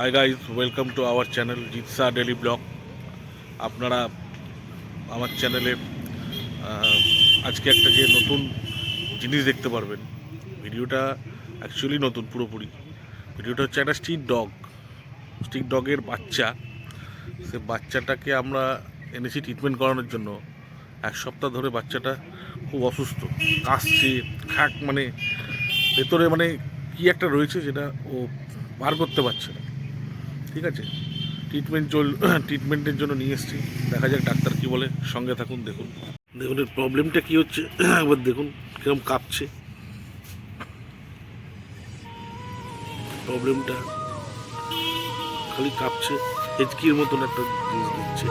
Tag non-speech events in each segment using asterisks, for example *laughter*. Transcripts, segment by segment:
Hi guys welcome to our channel জিৎসা daily blog আপনারা আমার চ্যানেলে আজকে একটা যে নতুন জিনিস দেখতে পারবেন। ভিডিওটা অ্যাকচুয়ালি নতুন, পুরোপুরি। ভিডিওটা হচ্ছে একটা স্ট্রিট ডগ স্ট্রিট ডগের বাচ্চা। সে বাচ্চাটাকে আমরা এনেছি ট্রিটমেন্ট করানোর জন্য। এক সপ্তাহ ধরে বাচ্চাটা খুব অসুস্থ। কাশছে, খাক মানে ভেতরে মানে কি একটা রয়েছে যেটা ও বার করতে পারছে না। ঠিক আছে? ট্রিটমেন্ট চল *clears throat* ট্রিটমেন্টের জন্য নিয়ে এসেছি। দেখা যাক ডাক্তার কি বলে। সঙ্গে থাকুন, দেখুন। দেখুন, এর প্রবলেমটা কি হচ্ছে? *clears throat* একবার দেখুন কীরকম কাঁপছে। প্রবলেমটা খালি কাঁপছে। হেঁচকির মতন একটা জিনিস দিচ্ছে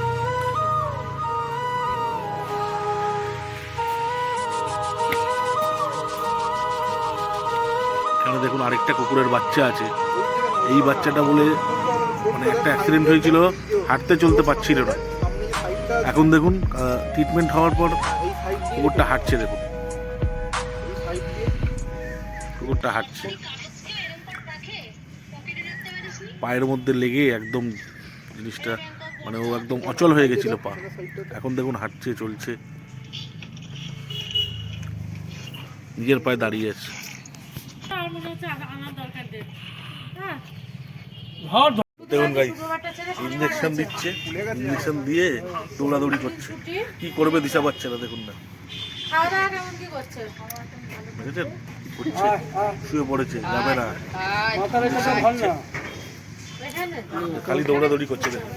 দেখুন আরেকটা কুকুরের বাচ্চা আছে। এই বাচ্চাটা বলে মানে একটা অ্যাক্সিডেন্ট হয়েছিল হাঁটতে চলতে পারছিল না। এখন দেখুন ট্রিটমেন্ট হওয়ার পর কুকুরটা হাঁটছে দেখুন। কুকুরটা হাঁটছে। পায়ের মধ্যে লেগে একদম জিনিসটা মানে ও একদম অচল হয়ে গেছিল পা। এখন দেখুন হাঁটছে চলছে। নিজের পায়ে দাঁড়িয়ে আছে। দেখুন গাই ইঞ্জেকশন দিচ্ছে ইঞ্জেকশন দিয়ে দৌড়াদৌড়ি করছে। কি করবে দিশা পাচ্ছে না, দেখুন না। শুয়ে পড়েছে, যাবে না। খালি দৌড়াদৌড়ি করছে, দেখুন।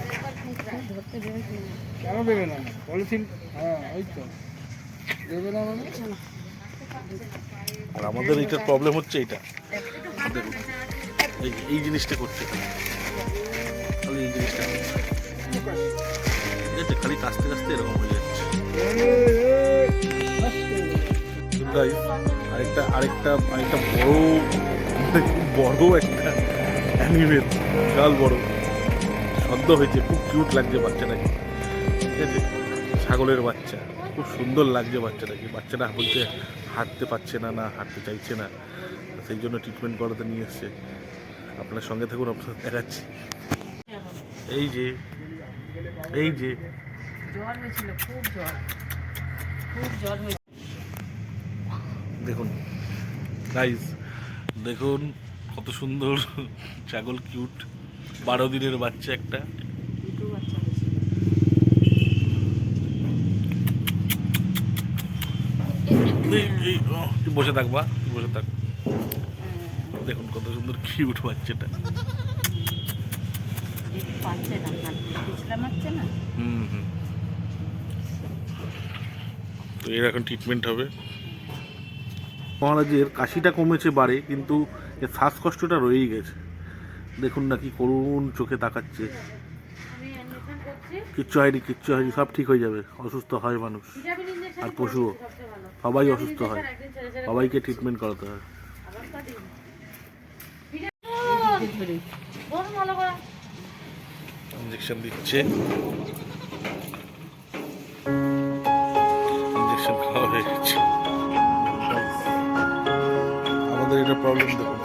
আর আমাদের এইটার প্রবলেম হচ্ছে এটা দেখুন এই জিনিসটা করছে। খালি খালি কাস্তে কাস্তে এরকম হয়ে যাচ্ছে। আরেকটা আরেকটা বড় একটা অ্যানিমেল বড়। সদ্য হয়েছে, খুব কিউট লাগছে বাচ্চাটাকে। ঠিক আছে ছাগলের বাচ্চা, খুব সুন্দর লাগছে বাচ্চাটাকে। বাচ্চাটা বলছে হাঁটতে পারছে না না হাঁটতে চাইছে না। সেই জন্য ট্রিটমেন্ট করাতে নিয়ে এসছে। আপনার সঙ্গে থাকুন আপনার দেখাচ্ছি। এই যে এই যে। দেখুন গাইস দেখুন কত সুন্দর ছাগল কিউট বারো দিনের বাচ্চা একটা। বসে থাকবা বসে থাক। দেখুন কত সুন্দর কিউট বাচ্চাটা। হুম হুম। তো এর এখন ট্রিটমেন্ট হবে। মহারাজের কাশিটা কমেছে বাড়ে, কিন্তু এর শ্বাসকষ্টটা রয়েই গেছে। দেখুন না কি করুণ চোখে তাকাচ্ছে। কিচ্ছু হয়নি কিচ্ছু হয়নি, সব ঠিক হয়ে যাবে। অসুস্থ হয় মানুষ। আর পশুও। সবাই অসুস্থ হয়। সবাইকে ট্রিটমেন্ট করাতে হয়। ভালো করে। ইঞ্জেকশন দিচ্ছে। ইঞ্জেকশন খাওয়া হয়ে গেছে। আমাদের এটা প্রবলেম দেখুন।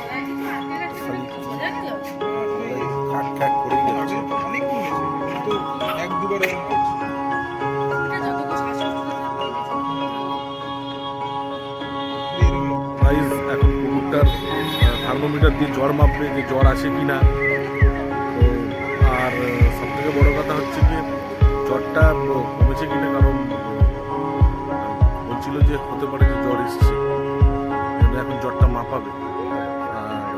খাক করেই যাচ্ছে। অনেক কিন্তু এক দুবার থার্মোমিটার দিয়ে জ্বর মাপবে যে জ্বর আসে কি না। তো আর সব থেকে বড় কথা হচ্ছে যে জ্বরটা কমেছে কিনা কারণ বলছিল যে হতে পারে যে জ্বর এসছে। এখন জ্বরটা মাপাবে? আর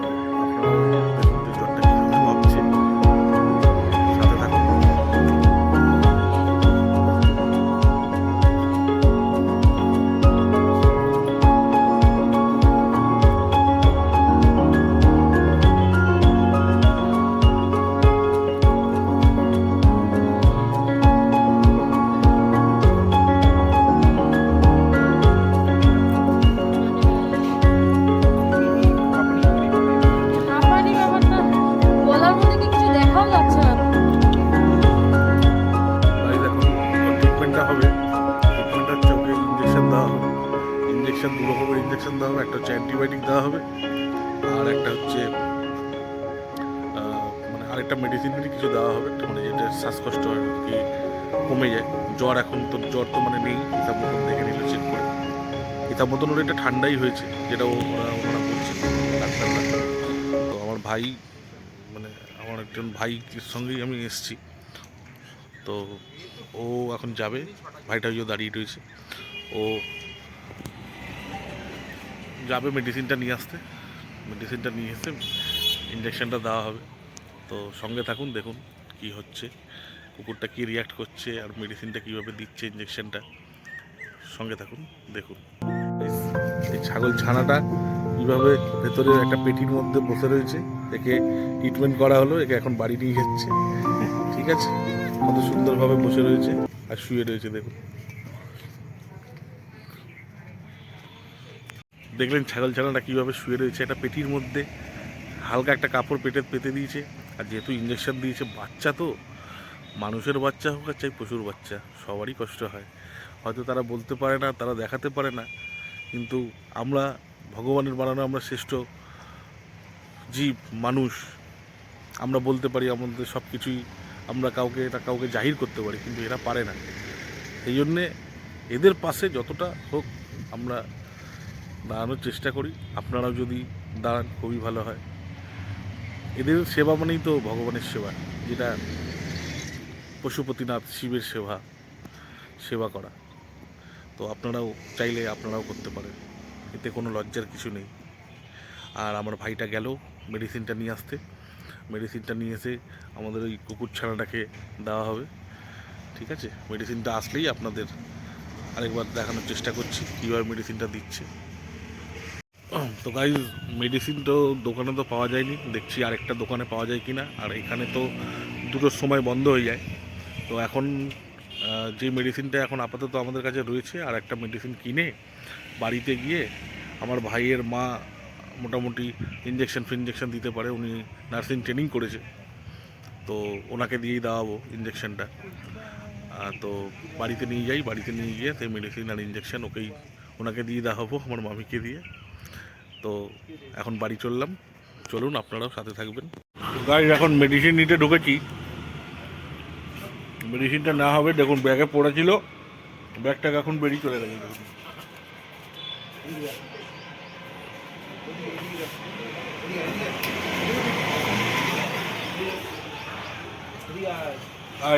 ট্রিটমেন্টটা হবে। ট্রিটমেন্ট চোখে ইঞ্জেকশন দেওয়া হবে। ইঞ্জেকশন দু রকমের ইঞ্জেকশন দেওয়া হবে। একটা হচ্ছে অ্যান্টিবায়োটিক দেওয়া হবে। আর একটা হচ্ছে মানে আরেকটা মেডিসিনেরই কিছু দেওয়া হবে। মানে যেটা শ্বাসকষ্ট কি কমে যায়। জ্বর এখন তো, জ্বর তো মানে নেই। হিসাব মতন দেখে নিল চেক করে। হিসাব মতন ওর একটা ঠান্ডাই হয়েছে, যেটা ওরা, ওনারা বলছে ডাক্তাররা। তো আমার ভাই মানে আমার একজন ভাইয়ের সঙ্গেই আমি এসেছি। তো ও এখন যাবে। ভাইটা ওই দাঁড়িয়ে রয়েছে। ও যাবে মেডিসিনটা নিয়ে আসতে। মেডিসিনটা নিয়ে এসে ইঞ্জেকশনটা দেওয়া হবে। তো সঙ্গে থাকুন, দেখুন কি হচ্ছে। কুকুরটা কি রিয়াক্ট করছে আর মেডিসিনটা কীভাবে দিচ্ছে ইঞ্জেকশনটা সঙ্গে থাকুন, দেখুন। এই ছাগল ছানাটা কীভাবে ভেতরে একটা পেটির মধ্যে বসে রয়েছে। একে ট্রিটমেন্ট করা হলো, একে এখন বাড়ি নিয়ে যাচ্ছে। ঠিক আছে? কত সুন্দরভাবে বসে রয়েছে আর শুয়ে রয়েছে, দেখুন। দেখলেন ছাগল ছানাটা কীভাবে শুয়ে রয়েছে। একটা পেটির মধ্যে হালকা একটা কাপড় পেটে পেতে দিয়েছে। আর যেহেতু ইঞ্জেকশন দিয়েছে, বাচ্চা তো। মানুষের বাচ্চা হোক আর চাই পশুর বাচ্চা, সবারই কষ্ট হয়। হয়তো তারা বলতে পারে না, তারা দেখাতে পারে না। কিন্তু আমরা ভগবানের বানানো আমরা শ্রেষ্ঠ জীব, মানুষ, আমরা বলতে পারি আমাদের সব কিছুই আমরা কাউকে এটা কাউকে জাহির করতে পারি, কিন্তু এরা পারে না। এই জন্যে এদের পাশে যতটা হোক আমরা দাঁড়ানোর চেষ্টা করি। আপনারাও যদি দাঁড়ান, খুবই ভালো হয়। এদের সেবা মানেই তো ভগবানের সেবা, যেটা পশুপতিনাথ শিবের সেবা সেবা করা। তো আপনারাও চাইলে আপনারাও করতে পারেন। এতে কোনো লজ্জার কিছু নেই। আর আমার ভাইটা গেল মেডিসিনটা নিয়ে আসতে। মেডিসিনটা নিয়ে এসে আমাদের ওই কুকুর ছানাটাকে দেওয়া হবে। ঠিক আছে? মেডিসিনটা আসলেই আপনাদের আরেকবার দেখানোর চেষ্টা করছি, কীভাবে মেডিসিনটা দিচ্ছে। তো গাইজ মেডিসিন তো দোকানে তো পাওয়া যায়নি। দেখছি আরেকটা দোকানে পাওয়া যায় কি না আর এখানে তো দুটোর সময় বন্ধ হয়ে যায়। তো এখন যে মেডিসিনটা এখন আপাতত আমাদের কাছে রয়েছে, আর একটা মেডিসিন কিনে বাড়িতে গিয়ে আমার ভাইয়ের মা মোটামুটি ইঞ্জেকশন ফিনজেকশন দিতে পারে, উনি নার্সিং ট্রেনিং করেছে। তো ওনাকে দিয়েই দেওয়াবো ইঞ্জেকশনটা তো বাড়িতে নিয়ে যাই, বাড়িতে নিয়ে গিয়ে সেই মেডিসিন আর ইঞ্জেকশন ওকেই ওনাকে দিয়ে দেওয়া হব আমার মামিকে দিয়ে। তো এখন বাড়ি চললাম। চলুন, আপনারাও সাথে থাকবেন। গাড়ি এখন মেডিসিন নিতে ঢুকেছি। মেডিসিনটা না হবে, দেখুন ব্যাগে পড়েছিল। ব্যাগটাকে এখন বেরিয়ে চলে গেছে। দেখুন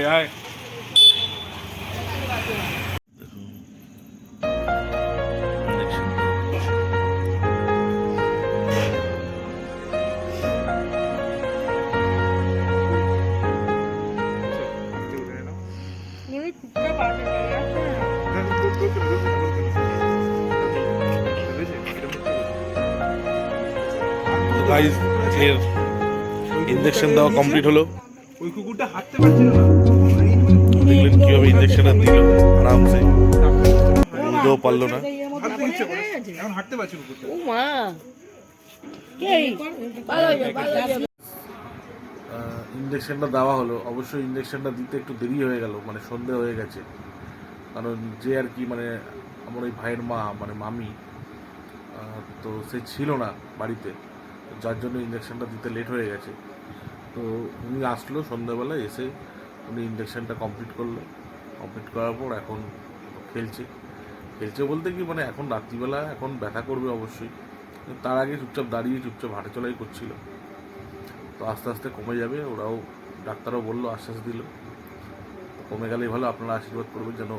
আয় গাইজ এর ইঞ্জেকশন দেওয়া কমপ্লিট হলো। ওই কুকুরটা হাঁটতে পারছিল না দেখলেন কীভাবে ইঞ্জেকশনটা দিল। আরামসে। বুঝতেও পারল না। হাঁটতে পারছে কুকুরটা ও মা ইঞ্জেকশনটা দেওয়া হলো। অবশ্যই ইঞ্জেকশনটা দিতে একটু দেরি হয়ে গেল মানে সন্ধে হয়ে গেছে। কারণ যে আর কি মানে আমার ওই ভাইয়ের মা মানে মামি তো সে ছিল না বাড়িতে। যার জন্য ইঞ্জেকশনটা দিতে লেট হয়ে গেছে। তো উনি আসলো সন্ধ্যাবেলায়, এসে উনি ইঞ্জেকশনটা কমপ্লিট করল। কমপ্লিট করার পর এখন খেলছে। খেলছে বলতে কি মানে এখন রাত্রিবেলা এখন ব্যথা করবে অবশ্যই। তার আগে চুপচাপ দাঁড়িয়ে চুপচাপ হাঁটাচলাই করছিল। তো আস্তে আস্তে কমে যাবে, ওরাও ডাক্তারও বলল, আশ্বাস দিল। কমে গেলেই ভালো, আপনারা আশীর্বাদ করবেন যেন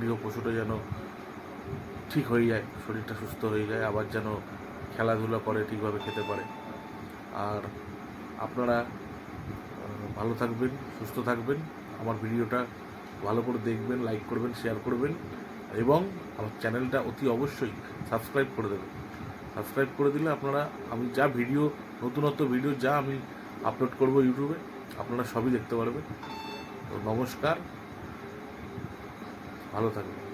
গৃহ পশুটা যেন ঠিক হয়ে যায়, শরীরটা সুস্থ হয়ে যায়, আবার যেন খেলাধুলা করে, ঠিকভাবে খেতে পারে। আর আপনারা ভালো থাকবেন, সুস্থ থাকবেন। আমার ভিডিওটা ভালো করে দেখবেন, লাইক করবেন, শেয়ার করবেন এবং আমার চ্যানেলটা অতি অবশ্যই সাবস্ক্রাইব করে দেবেন। সাবস্ক্রাইব করে দিলে আপনারা, আমি যা ভিডিও, নতুনত্ব ভিডিও যা আমি আপলোড করব ইউটিউবে, আপনারা সবই দেখতে পারবেন। তো নমস্কার, ভালো থাকবেন।